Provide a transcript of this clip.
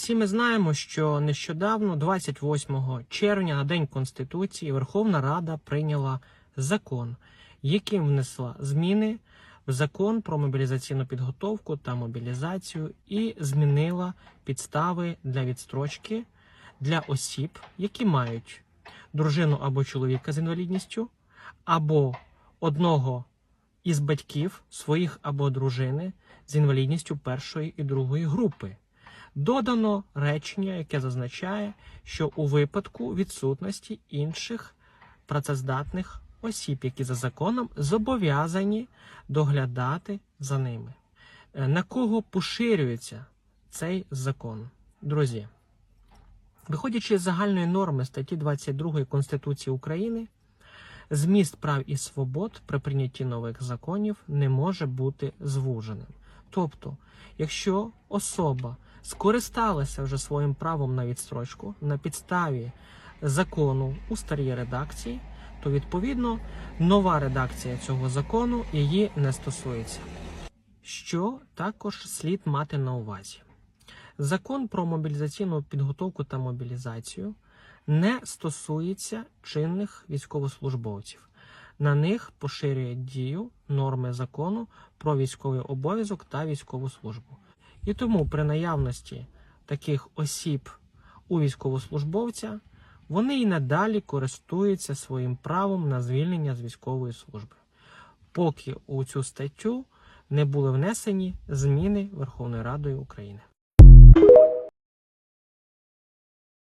Всі ми знаємо, що нещодавно, 28 червня, на День Конституції, Верховна Рада прийняла закон, яким внесла зміни в закон про мобілізаційну підготовку та мобілізацію і змінила підстави для відстрочки для осіб, які мають дружину або чоловіка з інвалідністю, або одного із батьків своїх або дружини з інвалідністю першої і другої групи. Додано речення, яке зазначає, що у випадку відсутності інших працездатних осіб, які за законом зобов'язані доглядати за ними. Е, На кого поширюється цей закон? Друзі, виходячи з загальної норми статті 22 Конституції України, зміст прав і свобод при прийнятті нових законів не може бути звуженим. Тобто, якщо особа скористалася вже своїм правом на відстрочку на підставі закону у старій редакції, то відповідно нова редакція цього закону її не стосується. Що також слід мати на увазі? Закон про мобілізаційну підготовку та мобілізацію не стосується чинних військовослужбовців. На них поширює дію норми закону про військовий обов'язок та військову службу. І тому при наявності таких осіб у військовослужбовця вони і надалі користуються своїм правом на звільнення з військової служби, поки у цю статтю не були внесені зміни Верховною Радою України.